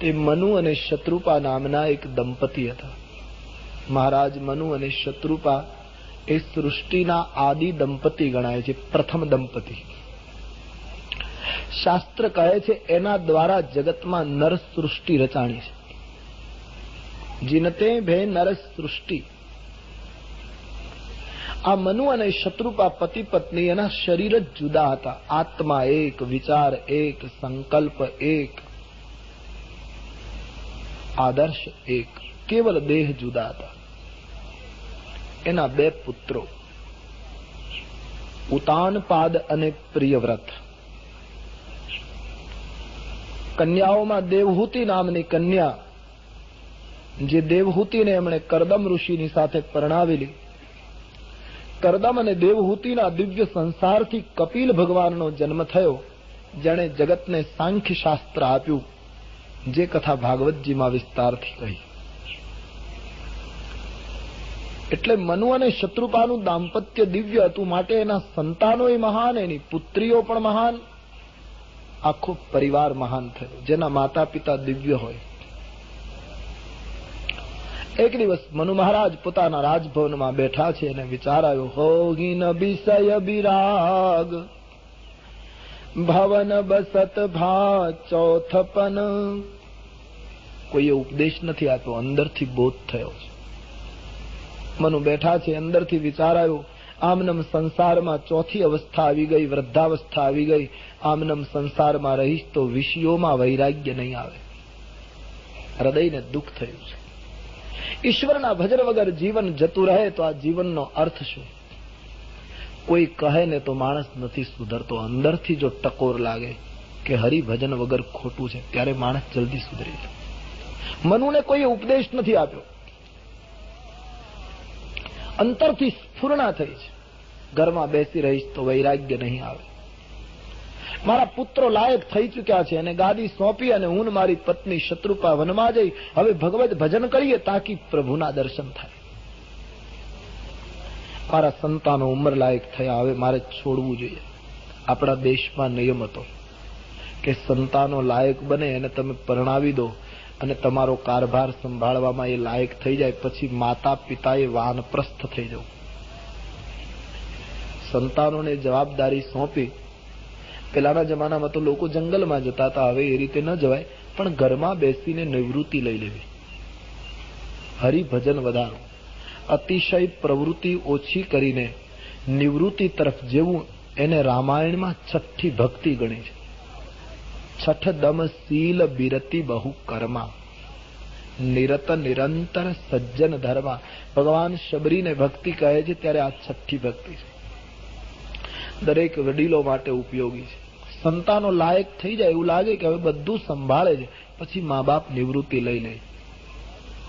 તે મનુ અને શત્રુપા નામના એક દંપતી હતા. મહારાજ મનુ અને શત્રુપા એ સૃષ્ટિના આદિ દંપતી ગણાય છે, પ્રથમ દંપતી. શાસ્ત્ર કહે છે એના દ્વારા જગતમાં નર સૃષ્ટિ રચાણી છે. જીનતે ભે નર સૃષ્ટિ. આ મનુ અને શત્રુપા પતિ પત્ની એના શરીર જ જુદા હતા. આત્મા એક, વિચાર એક, સંકલ્પ એક આદર્શ એક, કેવલ દેહ જુદા હતા. એના બે પુત્રો ઉતાનપાદ અને પ્રિયવ્રત. કન્યાઓમાં દેવહૂતિ નામની કન્યા, જે દેવહૂતિને એમણે કરદમ ઋષિની સાથે પરણાવેલી. કરદમ અને દેવહૂતિના દિવ્ય સંસારથી કપિલ ભગવાનનો જન્મ થયો, જેણે જગતને સાંખ્ય શાસ્ત્ર આપ્યું. જે કથા ભાગવતજીમાં વિસ્તારથી કહી. એટલે મનુ અને શત્રુપાનું દાંપત્ય દિવ્ય હતું માટે એના સંતાનો મહાન, એની પુત્રીઓ પણ મહાન, આખો પરિવાર મહાન થયો, જેના માતા પિતા દિવ્ય હોય. એક દિવસ મનુ મહારાજ પોતાના રાજભવનમાં બેઠા છે અને વિચાર આવ્યો, હોગીન વિષય બિરાગ ભવન બસત ભા ચોથપન. કોઈએ ઉપદેશ નથી આપ્યો, અંદરથી બોધ થયો છે. મનુ બેઠા છે, અંદરથી વિચાર આવ્યો, આમનમ સંસારમાં ચોથી અવસ્થા આવી ગઈ, વૃદ્ધાવસ્થા આવી ગઈ. આમનમ સંસારમાં રહીશ તો વિષયોમાં વૈરાગ્ય નહીં આવે. હૃદયને દુઃખ થયું છે. ઈશ્વરના ભજન વગર જીવન જતું રહે તો આ જીવનનો અર્થ શું? કોઈ કહે ને તો માણસ નથી સુધરતો. અંદરથી જો ટકોર લાગે કે હરિભજન વગર ખોટું છે, ત્યારે માણસ જલ્દી સુધરી જાય મનુને કોઈ ઉપદેશ નથી આપ્યો. અંતરથી સ્ફૂર્ણા થઈ છે. ઘરમાં બેસી રહીશ તો વૈરાગ્ય નહીં આવે. મારા પુત્રો લાયક થઈ ચુક્યા છે અને ગાદી સોંપી અને હું મારી પત્ની શત્રુપા વનમાં જઈ. હવે ભગવત ભજન કરીએ તાકી પ્રભુના દર્શન થાય. મારા સંતાનો ઉંમર લાયક થયા. હવે મારે છોડવું જોઈએ. આપણા દેશમાં નિયમ હતો કે સંતાનો લાયક બને અને તમે પરણાવી દો અને તમારો કારભાર સંભાળવામાં એ લાયક થઈ જાય, પછી માતા પિતાએ વાનપ્રસ્થ થઈ જવું. સંતાનોને જવાબદારી સોંપી. પેલાના જમાનામાં તો લોકો જંગલમાં જતા હતા. હવે એ રીતે ન જવાય, પણ ઘરમાં બેસીને નિવૃત્તિ લઈ લેવી. હરિભજન વધારો. અતિશય પ્રવૃત્તિ ઓછી કરીને નિવૃત્તિ તરફ જેવું એને રામાયણમાં છઠ્ઠી ભક્તિ ગણી છે. છઠ દમ શીલ બિરતિ બહુ કર્મા. નિરત નિરંતર સજ્જન ધર્મા. ભગવાન શબરીને ભક્તિ કહે છે ત્યારે આ છઠ્ઠી ભક્તિ છે. દરેક વડીલો માટે ઉપયોગી છે. સંતાનો લાયક થઈ જાય એવું લાગે કે હવે બધું સંભાળે છે, પછી મા બાપ નિવૃત્તિ લઈ લે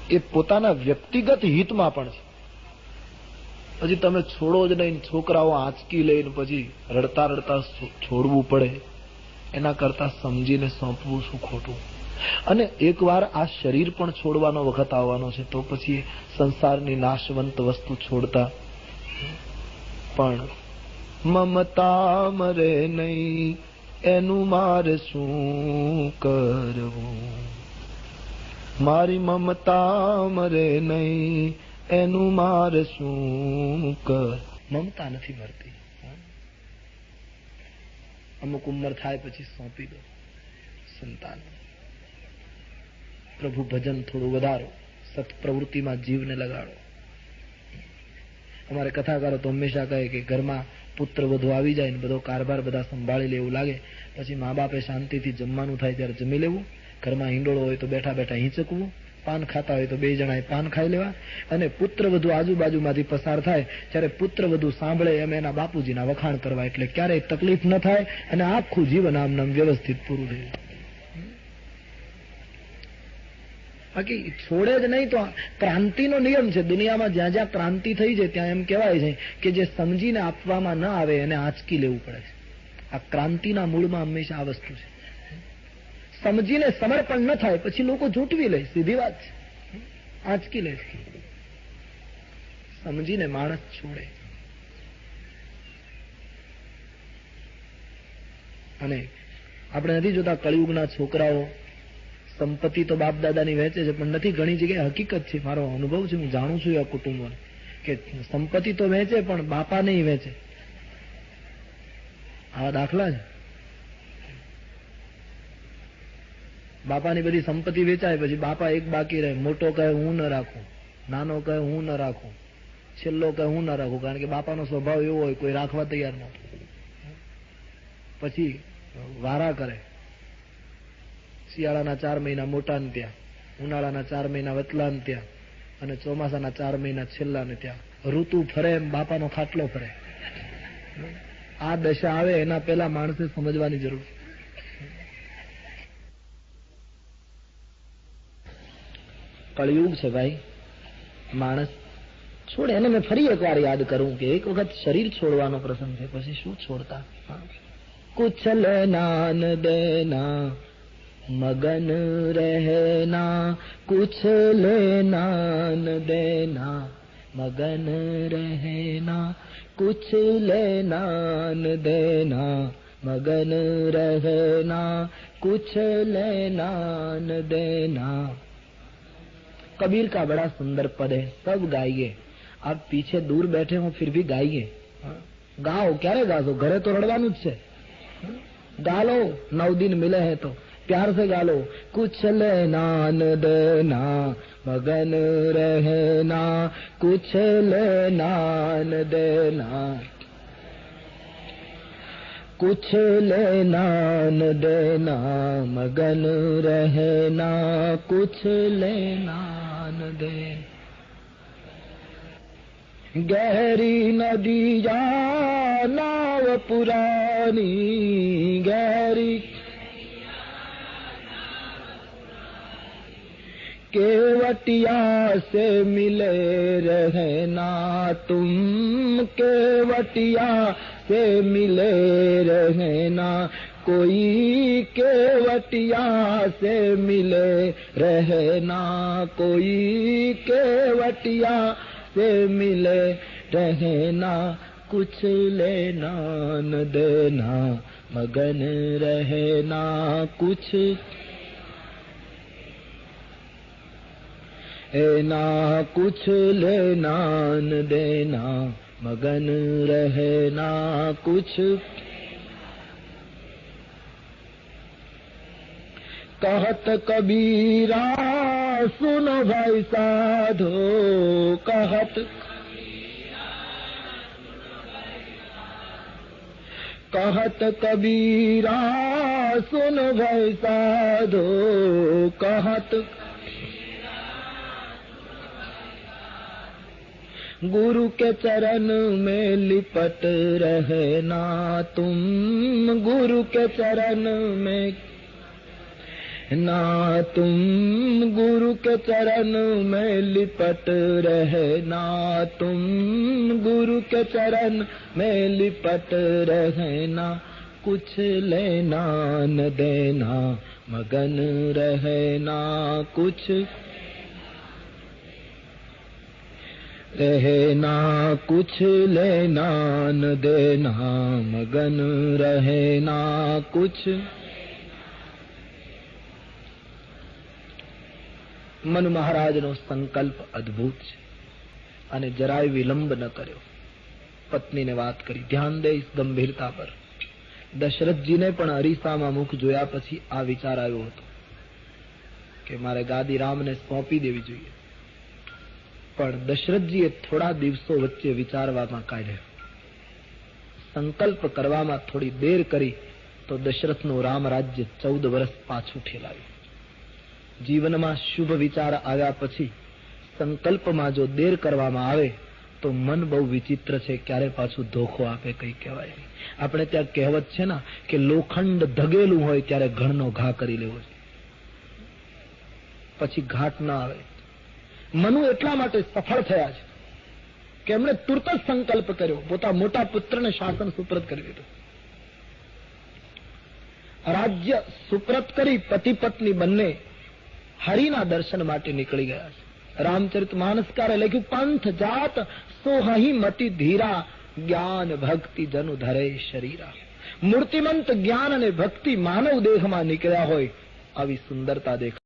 એ પોતાના વ્યક્તિગત હિતમાં પણ છે. પછી તમે છોડો જ નહીં, છોકરાઓ આંચકી લઈને પછી રડતા રડતા છોડવું પડે. એના કરતા સમજીને સોંપવું શું ખોટું? અને એકવાર આ શરીર પણ છોડવાનો વખત આવવાનો છે, તો પછી સંસારની નાશવંત વસ્તુ છોડતા. પણ મમતા મરે નહીં, એનું મારે શું કરવું? મારી મમતા મરે નહીં એનું મારે શું કર? મમતા નથી મરતી. અમુક ઉંમર થાય પછી સોંપી દો. સંતાન. પ્રભુ ભજન થોડું વધારો. સત્પ્રવૃત્તિમાં જીવને લગાડો. અમારે કથાકારો તો હંમેશા કહે કે ઘરમાં પુત્ર વધુ આવી જાય ને બધો કારભાર બધા સંભાળી લે એવું લાગે. પછી મા બાપે શાંતિથી જમવાનું થાય ત્યારે જમી લેવું. ઘરમાં હિંડોળો હોય તો બેઠા બેઠા હિંચકવું. પાન ખાતા હોય તો બે જણાએ પાન ખાઈ લેવા અને પુત્ર વધુ આજુબાજુમાંથી પસાર થાય ત્યારે પુત્ર વધુ સાંભળે એમ એના બાપુજીના વખાણ કરવા, એટલે ક્યારેય તકલીફ ન થાય અને આખું જીવન આમ નામ વ્યવસ્થિત પૂરું થયું બાકી છોડે જ નહીં તો ક્રાંતિનો નિયમ છે. દુનિયામાં જ્યાં જ્યાં ક્રાંતિ થઈ છે ત્યાં એમ કહેવાય છે કે જે સમજીને આપવામાં ન આવે એને આંચકી લેવું પડે છે. આ ક્રાંતિના મૂળમાં હંમેશા આ વસ્તુ છે. સમજીને સમર્પણ ન થાય, પછી લોકો ઝૂંટવી લે, સીધી વાત છે. આંચકી લે સમજીને માણસ છોડે. અને આપણે નથી જોતા કળિયુગના છોકરાઓ, સંપત્તિ તો બાપ દાદાની વહેંચે છે, પણ નથી ઘણી જગ્યાએ હકીકત છે. મારો અનુભવ છે, હું જાણું છું આ કુટુંબોને, કે સંપત્તિ તો વહેંચે, પણ બાપા નહીં વહેંચે. આવા દાખલા છે. બાપાની બધી સંપત્તિ વેચાય, પછી બાપા એક બાકી રહે. મોટો કહે, હું ન રાખું. નાનો કહે, હું ન રાખું. છેલ્લો કહે, હું ન રાખું. કારણ કે બાપાનો સ્વભાવ એવો હોય, કોઈ રાખવા તૈયાર ન પછી વારા કરે. શિયાળાના ચાર મહિના મોટા ને ત્યાં ઉનાળાના ચાર મહિના વતલા ને ત્યાં અને ચોમાસાના ચાર મહિના છેલ્લા ને ત્યાં ઋતુ ફરે એમ બાપાનો ખાટલો ફરે. આ દશા આવે એના પહેલા માણસે સમજવાની જરૂર છે. કળિયુગ છે ભાઈ માણસ છોડે એને મેં ફરી એકવાર યાદ કરું કે એક વખત શરીર છોડવાનો પ્રસંગ છે પછી શું છોડતા કુછ લેના ન દેના મગન રહેના કુછ લેના ન દેના મગન રહેના કુછ લેના ન દેના મગન રહેના કુછ લેના ન દેના कबीर का बड़ा सुंदर पद है, सब गाइए। आप पीछे दूर बैठे हो, फिर भी गाइए। गाओ, क्या रे गाजो? घरे तो रड़वा मुझसे। गालो, नौ दिन मिले है तो प्यार से गालो। कुछ लेना न देना मगन रहना कुछ लेना न। देना कुछ लेना न देना मगन रहना कुछ लेना न गहरी नाव पुरानी गहरी से मिले रहना तुम केवटिया से मिले रहना कोई केवटिया से मिले रहना कोई केवटिया से मिले रहना कुछ लेना न देना, मगन रहना कुछ। ना कुछ लेना न देना, मगन रहना कुछ। कहत कबीरा, सुन भाई साधो, कहत कहत कबीरा, सुन भाई साधो, कहत गुरु के चरण में लिपट रहना तुम, गुरु के चरण में ना तुम गुरु के चरण में लिपट रहना तुम गुरु के चरण में लिपट रहना कुछ लेना न देना, मगन रहना कुछ रहना कुछ लेना न देना, मगन रहना कुछ મનુ મહારાજનો સંકલ્પ અદ્ભુત છે. અને જરાય વિલંબ ન કર્યો. પત્નીને વાત કરી, ધ્યાન દઈશ ગંભીરતા પર. દશરથજીને પણ અરીસામાં મુખ જોયા પછી આ વિચાર આવ્યો હતો કે મારે ગાદી રામને સોંપી દેવી જોઈએ. પણ દશરથજીએ થોડા દિવસો વચ્ચે વિચારવામાં કાઢ્યા. સંકલ્પ કરવામાં થોડી દેર કરી તો દશરથનું રામ રાજ્ય ચૌદ વર્ષ પાછું ઠેલાવ્યું જીવનમાં શુભ વિચાર આવ્યા પછી સંકલ્પમાં જો દેર કરવામાં આવે, તો મન બહુ વિચિત્ર છે, ક્યારે પાછું ધોખો આપે કઈ કહેવાય આપણે ત્યાં કહેવત છે ને, કે લોખંડ ધગેલું હોય ત્યારે ઘણનો ઘા કરી લેવો છે. પછી ઘાટ ના આવે. મનુ એટલા માટે સફળ થયા છે કે એમણે તુરત જ સંકલ્પ કર્યો. પોતા મોટા પુત્રને શાસન સુપ્રત કરી દીધું. રાજ્ય સુપ્રત કરી પતિ પત્ની બંને હરિના દર્શન માટે નીકળી ગયા છે. રામચરિત માનસકારે લખ્યું, પંથ જાત સોહી મતિ ધીરા, જ્ઞાન ભક્તિ જનુ ધરે શરીરા. મૂર્તિમંત જ્ઞાન અને ભક્તિ માનવ દેહમાં નીકળ્યા હોય, આવી સુંદરતા દેખ